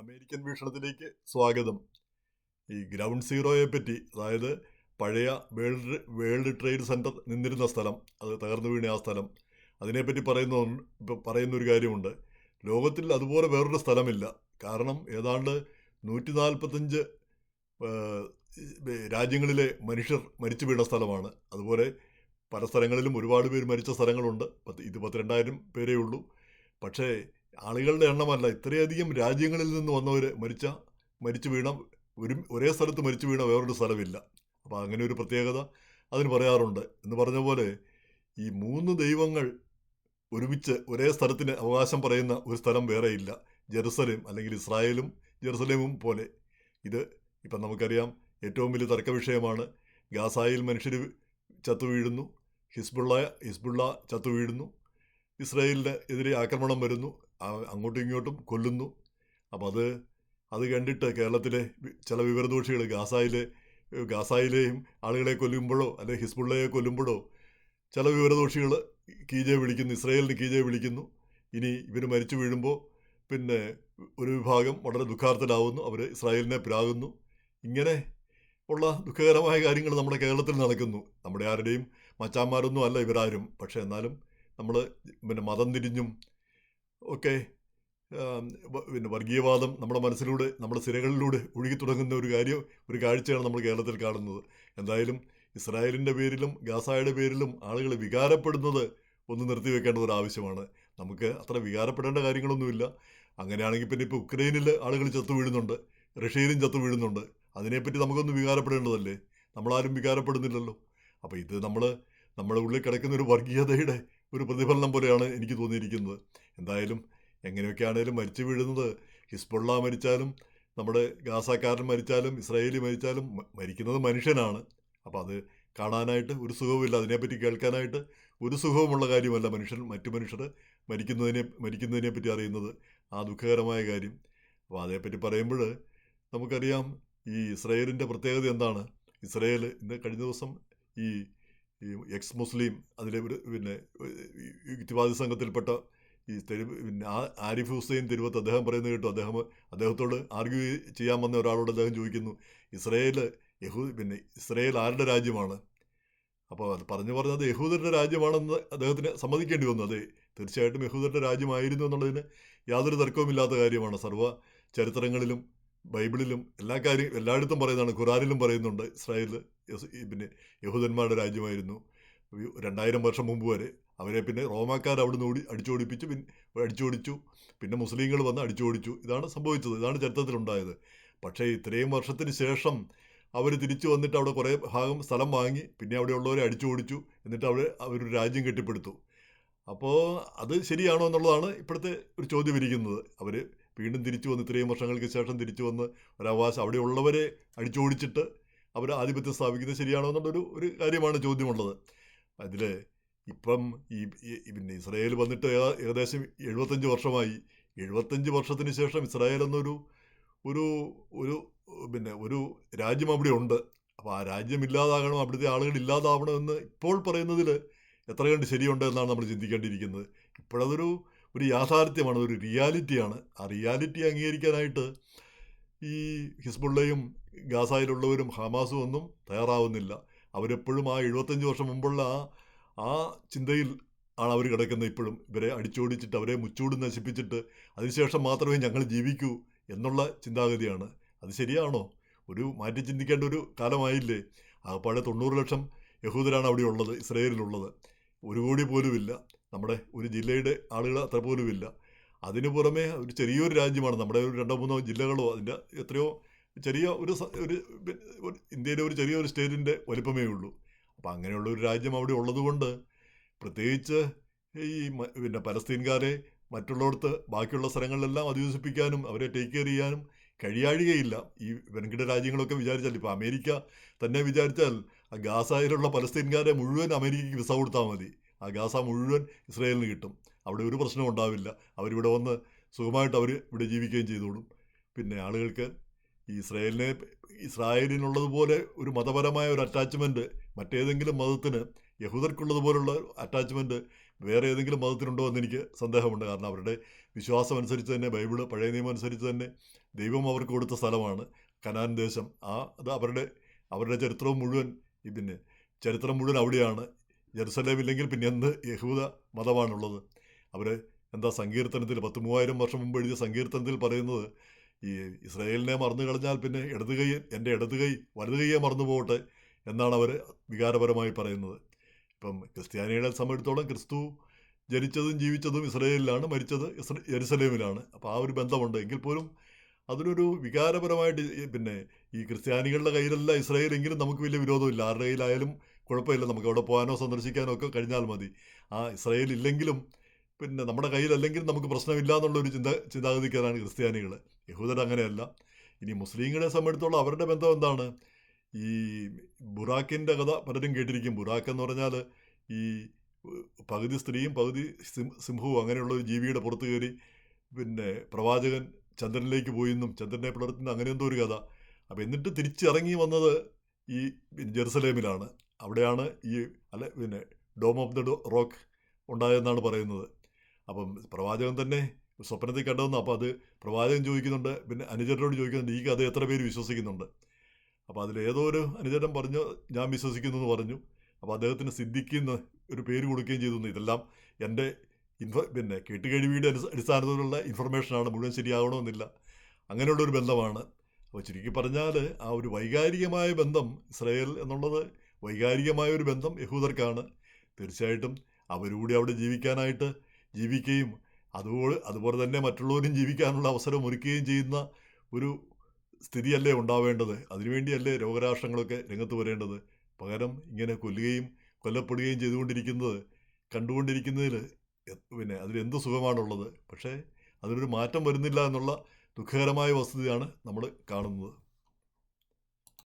American വീക്ഷണത്തിലേക്ക് സ്വാഗതം. ഈ ground സീറോയെ പറ്റി അതായത് പഴയ വേൾഡ് വേൾഡ് ട്രേഡ് സെന്റർ നിന്നിരുന്ന സ്ഥലം അത് തകർന്നു വീണ ആ സ്ഥലം. അതിനെപ്പറ്റി പറയുന്ന പറയുന്ന ഒരു കാര്യമുണ്ട്. ലോകത്തിൽ അതുപോലെ വേറൊരു സ്ഥലമില്ല. കാരണം ഏതാണ്ട് നൂറ്റി നാൽപ്പത്തഞ്ച് രാജ്യങ്ങളിലെ മനുഷ്യർ മരിച്ചു വീണ സ്ഥലമാണ്. അതുപോലെ പല സ്ഥലങ്ങളിലും ഒരുപാട് പേര് മരിച്ച സ്ഥലങ്ങളുണ്ട്. പത്ത് ഇത് പത്തിരണ്ടായിരം പേരേ ഉള്ളൂ. പക്ഷേ ആളുകളുടെ എണ്ണമല്ല. ഇത്രയധികം രാജ്യങ്ങളിൽ നിന്ന് വന്നവർ മരിച്ച മരിച്ചു വീണ ഒരു ഒരേ സ്ഥലത്ത് മരിച്ചു വീണ വേറൊരു സ്ഥലമില്ല. അപ്പോൾ അങ്ങനെ ഒരു പ്രത്യേകത അതിന് പറയാറുണ്ട്. എന്ന് പറഞ്ഞ പോലെ ഈ മൂന്ന് ദൈവങ്ങൾ ഒരുമിച്ച് ഒരേ സ്ഥലത്തിന് അവകാശം പറയുന്ന ഒരു സ്ഥലം വേറെയില്ല. ജെറുസലേം അല്ലെങ്കിൽ ഇസ്രായേലും ജെറുസലേമും പോലെ. ഇത് ഇപ്പം നമുക്കറിയാം ഏറ്റവും വലിയ തർക്ക വിഷയമാണ്. ഗാസായിൽ മനുഷ്യർ ചത്തു വീഴുന്നു. ഹിസ്ബുള്ള ഹിസ്ബുള്ള ചത്തു വീഴുന്നു. ഇസ്രായേലിന് എതിരെ ആക്രമണം വരുന്നു. അങ്ങോട്ടും ഇങ്ങോട്ടും കൊല്ലുന്നു. അപ്പം അത് അത് കണ്ടിട്ട് കേരളത്തിലെ ചില വിവരദോഷികൾ ഗാസായിലെ ഗാസായിലെയും ആളുകളെ കൊല്ലുമ്പോഴോ അല്ലെ ഹിസ്ബുള്ളയെ കൊല്ലുമ്പോഴോ ചില വിവരദോഷികൾ കീജെ വിളിക്കുന്നു ഇസ്രയേലിന് കീജെ വിളിക്കുന്നു. ഇനി ഇവർ മരിച്ചു വീഴുമ്പോൾ പിന്നെ ഒരു വിഭാഗം വളരെ ദുഃഖാർത്ഥരാകുന്നു അവർ ഇസ്രായേലിനെ പിരാകുന്നു. ഇങ്ങനെ ഉള്ള ദുഃഖകരമായ കാര്യങ്ങൾ നമ്മുടെ കേരളത്തിൽ നടക്കുന്നു. നമ്മുടെ ആരുടെയും മച്ചാന്മാരൊന്നും അല്ല ഇവരാരും. പക്ഷേ എന്നാലും നമ്മൾ പിന്നെ മതം തിരിഞ്ഞും ഒക്കെ പിന്നെ വർഗീയവാദം നമ്മുടെ മനസ്സിലൂടെ നമ്മുടെ സിരകളിലൂടെ ഒഴുകി തുടങ്ങുന്ന ഒരു കാര്യം ഒരു കാഴ്ചയാണ് നമ്മൾ കേരളത്തിൽ കാണുന്നത്. എന്തായാലും ഇസ്രായേലിന്റെ പേരിലും ഗാസായുടെ പേരിലും ആളുകൾ വികാരപ്പെടുന്നത് ഒന്ന് നിർത്തിവെക്കേണ്ട ഒരു ആവശ്യമാണ്. നമുക്ക് അത്ര വികാരപ്പെടേണ്ട കാര്യങ്ങളൊന്നുമില്ല. അങ്ങനെയാണെങ്കിൽ പിന്നെ ഇപ്പോൾ ഉക്രൈനിൽ ആളുകൾ ചത്തു വീഴുന്നുണ്ട് റഷ്യയിലും ചത്തു വീഴുന്നുണ്ട്. അതിനെപ്പറ്റി നമുക്കൊന്നും വികാരപ്പെടേണ്ടതല്ലേ? നമ്മളാരും വികാരപ്പെടുന്നില്ലല്ലോ. അപ്പോൾ ഇത് നമ്മൾ നമ്മുടെ ഉള്ളിൽ കിടക്കുന്ന ഒരു വർഗീയതയുടെ ഒരു പ്രതിഫലനം പോലെയാണ് എനിക്ക് തോന്നിയിരിക്കുന്നത്. എന്തായാലും എങ്ങനെയൊക്കെ ആണേലും മരിച്ചു വീഴുന്നത്. ഹിസ്ബുള്ള മരിച്ചാലും നമ്മുടെ ഗാസക്കാരൻ മരിച്ചാലും ഇസ്രായേലി മരിച്ചാലും മരിക്കുന്നത് മനുഷ്യനാണ്. അപ്പോൾ അത് കാണാനായിട്ട് ഒരു സുഖവുമില്ല. അതിനെപ്പറ്റി കേൾക്കാനായിട്ട് ഒരു സുഖവുമുള്ള കാര്യമല്ല മനുഷ്യൻ മറ്റു മനുഷ്യർ മരിക്കുന്നതിനെ മരിക്കുന്നതിനെപ്പറ്റി അറിയുന്നത്. ആ ദുഃഖകരമായ കാര്യം. അപ്പോൾ അതേപ്പറ്റി പറയുമ്പോൾ നമുക്കറിയാം ഈ ഇസ്രയേലിന്റെ പ്രത്യേകത എന്താണ്? ഇസ്രയേൽ ഇന്ന് കഴിഞ്ഞ ദിവസം ഈ ഈ എക്സ് മുസ്ലിം അതിലെ ഒരു പിന്നെ യുക്തിവാദി സംഘത്തിൽപ്പെട്ട ഈ തെരു പിന്നെ ആരിഫ് ഹുസൈൻ തിരുവത്ത് അദ്ദേഹം പറയുന്നത് കേട്ടു. അദ്ദേഹം അദ്ദേഹത്തോട് ആർഗ്യൂ ചെയ്യാൻ വന്ന ഒരാളോട് അദ്ദേഹം ചോദിക്കുന്നു. ഇസ്രയേൽ യഹൂ പിന്നെ ഇസ്രയേൽ ആരുടെ രാജ്യമാണ്? അപ്പോൾ അത് പറഞ്ഞു പറഞ്ഞത് യഹൂദരുടെ രാജ്യമാണെന്ന് അദ്ദേഹത്തിന് സമ്മതിക്കേണ്ടി വന്നു. അതെ തീർച്ചയായിട്ടും യഹൂദരുടെ രാജ്യമായിരുന്നു എന്നുള്ളതിന് യാതൊരു തർക്കവുമില്ലാത്ത കാര്യമാണ്. സർവ ചരിത്രങ്ങളിലും ബൈബിളിലും എല്ലാ കാര്യം എല്ലായിടത്തും പറയുന്നതാണ് ഖുറാനിലും പറയുന്നുണ്ട്. ഇസ്രായേൽ പിന്നെ യഹൂദന്മാരുടെ രാജ്യമായിരുന്നു. രണ്ടായിരം വർഷം മുമ്പ് വരെ അവരെ പിന്നെ റോമാക്കാർ അവിടുന്ന് ഓടി അടിച്ചോടിപ്പിച്ചു പിന്നെ അടിച്ചോടിച്ചു. പിന്നെ മുസ്ലിങ്ങൾ വന്ന് അടിച്ചോടിച്ചു. ഇതാണ് സംഭവിച്ചത്. ഇതാണ് ചരിത്രത്തിലുണ്ടായത്. പക്ഷേ ഇത്രയും വർഷത്തിന് ശേഷം അവർ തിരിച്ചു വന്നിട്ട് അവിടെ കുറേ ഭാഗം സ്ഥലം വാങ്ങി പിന്നെ അവിടെയുള്ളവരെ അടിച്ചോടിച്ചു. എന്നിട്ട് അവർ അവരൊരു രാജ്യം കെട്ടിപ്പടുത്തു. അപ്പോൾ അത് ശരിയാണോ എന്നുള്ളതാണ് ഇപ്പോഴത്തെ ഒരു ചോദ്യം ഇരിക്കുന്നത്. അവർ വീണ്ടും തിരിച്ചു വന്ന് ഇത്രയും വർഷങ്ങൾക്ക് ശേഷം തിരിച്ചു വന്ന് ഒരവകാശം അവിടെയുള്ളവരെ അടിച്ചോടിച്ചിട്ട് അവർ ആധിപത്യം സ്ഥാപിക്കുന്നത് ശരിയാണോ എന്നുള്ളൊരു ഒരു കാര്യമാണ് ചോദ്യമുള്ളത്. അതിൽ ഇപ്പം ഈ പിന്നെ ഇസ്രായേൽ വന്നിട്ട് ഏകദേശം എഴുപത്തഞ്ച് വർഷമായി. എഴുപത്തഞ്ച് വർഷത്തിന് ശേഷം ഇസ്രായേൽ എന്നൊരു ഒരു ഒരു പിന്നെ ഒരു രാജ്യം അവിടെ ഉണ്ട്. അപ്പോൾ ആ രാജ്യം ഇല്ലാതാകണം അവിടുത്തെ ആളുകൾ ഇല്ലാതാവണമെന്ന് ഇപ്പോൾ പറയുന്നതിൽ എത്ര കണ്ട് ശരിയുണ്ട് എന്നാണ് നമ്മൾ ചിന്തിക്കേണ്ടിയിരിക്കുന്നത്. ഇപ്പോഴതൊരു ഒരു യാഥാർത്ഥ്യമാണ് ഒരു റിയാലിറ്റിയാണ്. ആ റിയാലിറ്റി അംഗീകരിക്കാനായിട്ട് ഈ ഹിസ്ബുള്ളയും ഗാസായിലുള്ളവരും ഹമാസും ഒന്നും തയ്യാറാവുന്നില്ല. അവരെപ്പോഴും ആ എഴുപത്തഞ്ച് വർഷം മുമ്പുള്ള ആ ആ ചിന്തയിൽ ആണ് അവർ കിടക്കുന്നത് ഇപ്പോഴും. ഇവരെ അടിച്ചോടിച്ചിട്ട് അവരെ മുച്ചൂട് നശിപ്പിച്ചിട്ട് അതിനുശേഷം മാത്രമേ ഞങ്ങൾ ജീവിക്കൂ എന്നുള്ള ചിന്താഗതിയാണ്. അത് ശരിയാണോ? ഒരു മാറ്റി ചിന്തിക്കേണ്ട ഒരു കാലമായില്ലേ? പഴയ തൊണ്ണൂറ് ലക്ഷം യഹൂദരാണ് അവിടെ ഉള്ളത് ഇസ്രയേലിലുള്ളത്. ഒരു കോടി പോലുമില്ല. നമ്മുടെ ഒരു ജില്ലയുടെ ആളുകൾ അത്ര പോലുമില്ല അതിന് പുറമെ ഒരു ചെറിയൊരു രാജ്യമാണ്. നമ്മുടെ ഒരു രണ്ടോ മൂന്നോ ജില്ലകളോ അതിന്റെ എത്രയോ ചെറിയ ഒരു ഒരു ഇന്ത്യയിലെ ഒരു ചെറിയൊരു സ്റ്റേറ്റിന്റെ വലിപ്പമേ ഉള്ളൂ. അപ്പോൾ അങ്ങനെയുള്ള ഒരു രാജ്യം അവിടെ ഉള്ളതുകൊണ്ട് പ്രത്യേകിച്ച് ഈ പിന്നെ പലസ്തീൻകാരെ മറ്റുള്ളവർക്ക് ബാക്കിയുള്ള സ്ഥലങ്ങളിലെല്ലാം അധിവസിപ്പിക്കാനും അവരെ ടേക്ക് കെയർ ചെയ്യാനും കഴിയാഴികയില്ല. ഈ വെൻകിട രാജ്യങ്ങളൊക്കെ വിചാരിച്ചാൽ ഇപ്പോൾ അമേരിക്ക തന്നെ വിചാരിച്ചാൽ ഗാസയിലുള്ള പലസ്തീൻകാരെ മുഴുവൻ അമേരിക്കയ്ക്ക് വിസ കൊടുത്താൽ മതി. ആ ഗാസ മുഴുവൻ ഇസ്രയേലിന് കിട്ടും. അവിടെ ഒരു പ്രശ്നവും ഉണ്ടാവില്ല. അവരിവിടെ വന്ന് സുഖമായിട്ട് അവർ ഇവിടെ ജീവിക്കുകയും ചെയ്തോളും. പിന്നെ ആളുകൾക്ക് ഇസ്രായേലിനെ ഇസ്രായേലിനുള്ളതുപോലെ ഒരു മതപരമായ ഒരു അറ്റാച്ച്മെന്റ് മറ്റേതെങ്കിലും മതത്തിന് യഹൂദർക്കുള്ളതുപോലുള്ള അറ്റാച്ച്മെന്റ് വേറെ ഏതെങ്കിലും മതത്തിനുണ്ടോ എന്ന് എനിക്ക് സന്ദേഹമുണ്ട്. കാരണം അവരുടെ വിശ്വാസം അനുസരിച്ച് തന്നെ ബൈബിൾ പഴയ നിയമം അനുസരിച്ച് തന്നെ ദൈവം അവർക്ക് കൊടുത്ത സ്ഥലമാണ് കനാൻ ദേശം. ആ അത് അവരുടെ അവരുടെ ചരിത്രവും മുഴുവൻ പിന്നെ ചരിത്രം മുഴുവൻ അവിടെയാണ്. ജെറുസലേം ഇല്ലെങ്കിൽ പിന്നെ എന്ത് യഹൂദ മതമാണുള്ളത്? അവർ എന്താ സങ്കീർത്തനത്തിൽ പത്ത് മൂവായിരം വർഷം മുമ്പ് എഴുതിയ സങ്കീർത്തനത്തിൽ പറയുന്നത് ഈ ഇസ്രായേലിനെ മറന്നു കളഞ്ഞാൽ പിന്നെ ഇടത് കൈ എന്റെ ഇടത് കൈ വലത് കൈയെ മറന്നു പോകട്ടെ എന്നാണ് അവർ വികാരപരമായി പറയുന്നത്. ഇപ്പം ക്രിസ്ത്യാനികളെ സംബന്ധിച്ചിടത്തോളം ക്രിസ്തു ജനിച്ചതും ജീവിച്ചതും ഇസ്രയേലിലാണ് മരിച്ചത് ജെറുസലേമിലാണ് അപ്പോൾ ആ ഒരു ബന്ധമുണ്ട്. എങ്കിൽ പോലും അതിനൊരു വികാരപരമായിട്ട് പിന്നെ ഈ ക്രിസ്ത്യാനികളുടെ കയ്യിലല്ല ഇസ്രായേലെങ്കിലും നമുക്ക് വലിയ വിരോധമില്ല. ആരുടെ കയ്യിലായാലും കുഴപ്പമില്ല നമുക്ക് അവിടെ പോകാനോ സന്ദർശിക്കാനോ ഒക്കെ കഴിഞ്ഞാൽ മതി. ആ ഇസ്രയേൽ ഇല്ലെങ്കിലും പിന്നെ നമ്മുടെ കയ്യിലല്ലെങ്കിൽ നമുക്ക് പ്രശ്നമില്ല എന്നുള്ളൊരു ചിന്ത ചിന്താഗതിക്കാരാണ് ക്രിസ്ത്യാനികൾ യഹൂദർ അങ്ങനെയല്ല. ഇനി മുസ്ലിങ്ങളെ സംബന്ധിച്ചോളം അവരുടെ ബന്ധം എന്താണ്? ഈ ബുറാക്കിന്റെ കഥ പലരും കേട്ടിരിക്കും. ബുറാക്ക് എന്ന് പറഞ്ഞാൽ ഈ പകുതി സ്ത്രീയും പകുതി സിംഹവും അങ്ങനെയുള്ള ഒരു ജീവിയുടെ പുറത്ത് കയറി പിന്നെ പ്രവാചകൻ ചന്ദ്രനിലേക്ക് പോയിന്നും ചന്ദ്രനെ പിളർത്തുന്ന അങ്ങനെ എന്തോ ഒരു കഥ. അപ്പം എന്നിട്ട് തിരിച്ചിറങ്ങി വന്നത് ഈ ജെറുസലേമിലാണ്. അവിടെയാണ് ഈ അല്ല പിന്നെ ഡോം ഓഫ് ദ റോക്ക് ഉണ്ടായതെന്നാണ് പറയുന്നത്. അപ്പം പ്രവാചകൻ തന്നെ സ്വപ്നത്തിൽ കണ്ടതെന്ന് അപ്പോൾ അത് പ്രവാചകൻ ചോദിക്കുന്നുണ്ട് പിന്നെ അനുചരനോട് ചോദിക്കുന്നുണ്ട് ഈ കഥ എത്ര പേര് വിശ്വസിക്കുന്നുണ്ട്? അപ്പോൾ അതിൽ ഏതോ ഒരു അനുചരൻ പറഞ്ഞു ഞാൻ വിശ്വസിക്കുന്നു എന്ന് പറഞ്ഞു. അപ്പോൾ അദ്ദേഹത്തിന് സിദ്ധിക്കുന്ന ഒരു പേര് കൊടുക്കുകയും ചെയ്തു. ഇതെല്ലാം എന്റെ ഇൻഫ പിന്നെ കേട്ടുകഴിവിയുടെ അടിസ്ഥ- അടിസ്ഥാനത്തിലുള്ള ഇൻഫർമേഷനാണ് മുഴുവൻ ശരിയാകണമെന്നില്ല. അങ്ങനെയുള്ള ഒരു ബന്ധമാണ്. അപ്പോൾ ചുരുക്കി പറഞ്ഞാൽ ആ ഒരു വൈകാരികമായ ബന്ധം ഇസ്രയേൽ എന്നുള്ളത് വൈകാരികമായ ഒരു ബന്ധം യഹൂദർക്കാണ്. തീർച്ചയായിട്ടും അവരുകൂടി അവിടെ ജീവിക്കാനായിട്ട് ജീവിക്കുകയും അതുപോലെ അതുപോലെ തന്നെ മറ്റുള്ളവരും ജീവിക്കാനുള്ള അവസരം ഒരുക്കുകയും ചെയ്യുന്ന ഒരു സ്ഥിതിയല്ലേ ഉണ്ടാവേണ്ടത്. അതിനുവേണ്ടിയല്ലേ രോഗരാഷ്ട്രങ്ങളൊക്കെ രംഗത്ത് വരേണ്ടത്. പകരം ഇങ്ങനെ കൊല്ലുകയും കൊല്ലപ്പെടുകയും ചെയ്തുകൊണ്ടിരിക്കുന്നത് കണ്ടുകൊണ്ടിരിക്കുന്നതിൽ പിന്നെ അതിലെന്ത് സുഖമാണുള്ളത്? പക്ഷേ അതിനൊരു മാറ്റം വരുന്നില്ല എന്നുള്ള ദുഃഖകരമായ വസ്തുതയാണ് നമ്മൾ കാണുന്നത്.